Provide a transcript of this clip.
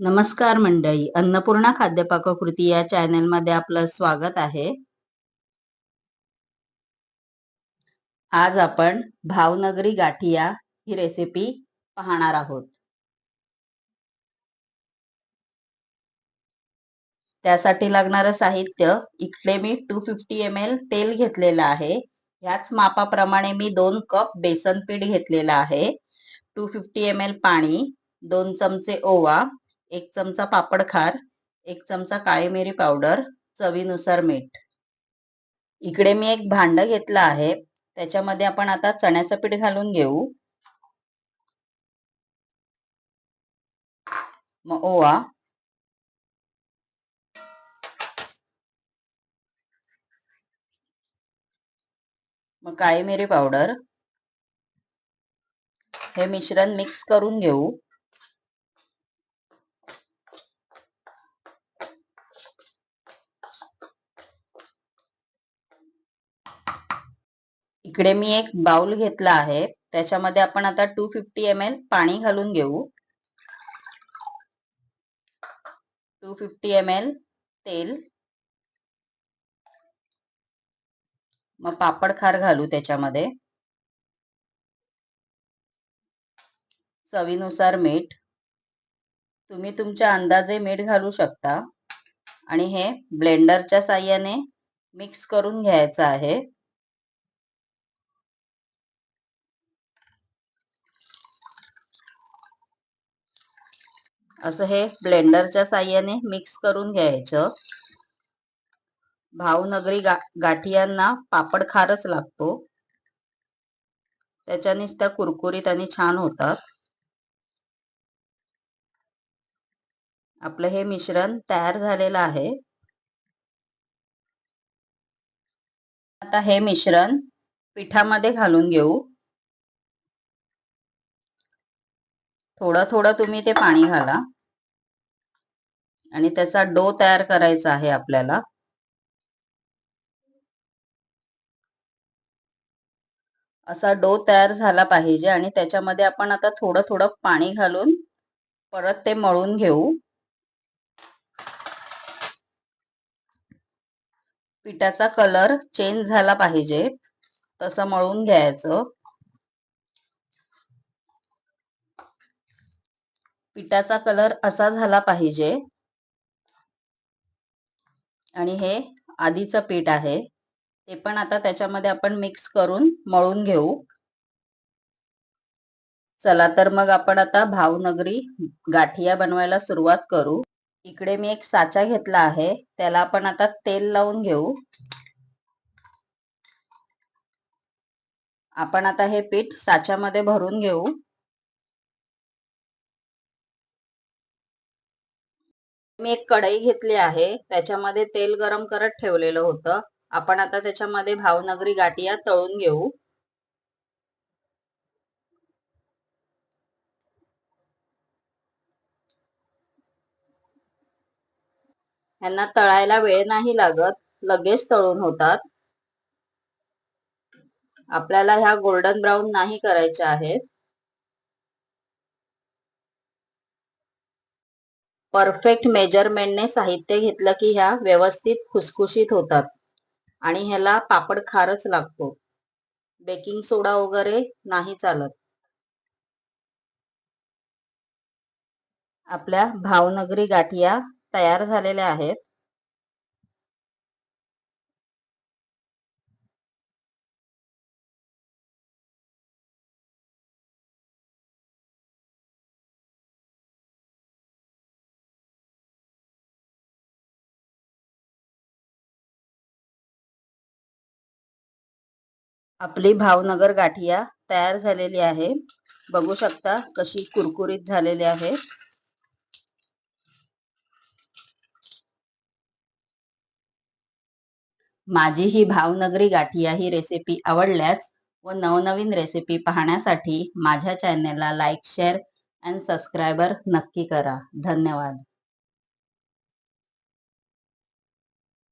नमस्कार मंडळी. अन्नपूर्णा खाद्यपाक कृती या चॅनेलमध्ये आपलं स्वागत आहे. आज आपण भावनगरी गाठिया ही रेसिपी पाहणार आहोत. त्यासाठी लागणारं साहित्य इकडे मी टू फिफ्टी एम एल तेल घेतलेलं आहे. ह्याच मापाप्रमाणे मी दोन कप बेसन पीठ घेतलेलं आहे. टू फिफ्टी एम एल पाणी दोन चमचे ओवा एक चमचा पापड खार एक चमचा काळी मिरी पावडर चवीनुसार मीठ. इकडे मी एक भांड घेतलं आहे त्याच्यामध्ये आपण आता चण्याचं पीठ घालून घेऊ. मग ओवा. मग काळी मिरी पावडर. हे मिश्रण मिक्स करून घेऊ. इकडे मी एक बाउल घेतला आहे. त्याच्यामध्ये आपण आता टू फिफ्टी एम एल पाणी घालून घेऊ. टू फिफ्टी एम एल तेल. मग पापड खार घालू त्याच्यामध्ये. चवीनुसार मीठ. तुम्ही तुमच्या अंदाजे मीठ घालू शकता. आणि हे ब्लेंडरच्या साह्याने मिक्स करून घ्यायचं आहे. असं हे ब्लेंडरच्या साह्याने मिक्स करून घ्यायचं. भावनगरी गा गाठियांना पापड खारच लागतो. त्याच्यानेच त्या कुरकुरीत आणि छान होतात. आपलं हे मिश्रण तयार झालेलं आहे. आता हे मिश्रण पिठामध्ये घालून घेऊ. थोडं थोडं तुम्ही ते पाणी घाला. आणि त्याचा डो तयार करायचा आहे आपल्याला. असा डो तयार झाला पाहिजे आणि त्याच्यामध्ये आपण आता थोडं थोडं पाणी घालून परत ते मळून घेऊ. पिठाचा कलर चेंज झाला पाहिजे. तसं मळून घ्यायचं. पिठाचा कलर असा झाला पाहिजे. आणि हे आधीचं पीठ आहे. ते पण आता त्याच्यामध्ये आपण मिक्स करून मळून घेऊ. चला तर मग आपण आता भावनगरी गाठिया बनवायला सुरुवात करू. इकडे मी एक साचा घेतला आहे. त्याला आपण आता तेल लावून घेऊ. आपण आता हे पीठ साच्यामध्ये भरून घेऊ. मी एक कढई घेतली आहे. त्याच्यामध्ये तेल गरम करत ठेवलेलं होतं. आपण आता त्याच्यामध्ये भावनगरी गाठिया तळून घेऊ. यांना तळायला वेळ नाही लागत. लगेच तळून होतात. आपल्याला ह्या गोल्डन ब्राऊन नाही करायच्या आहेत. परफेक्ट मेजरमेंटने साहित्य घेतलं की ह्या व्यवस्थित खुसखुशीत होतात. आणि ह्याला पापड खारच लागतो. बेकिंग सोडा वगैरे नाही चालत. आपल्या भावनगरी गाठिया तयार झालेल्या आहेत. आपली भावनगर गाठिया तयार झालेली आहे. बघू शकता कशी कुरकुरीत झालेली आहे. माझी ही भावनगरी गाठिया ही रेसिपी आवडल्यास व नवनवीन रेसिपी पाहण्यासाठी माझ्या चॅनेलला लाईक शेअर अँड सबस्क्रायबर नक्की करा. धन्यवाद.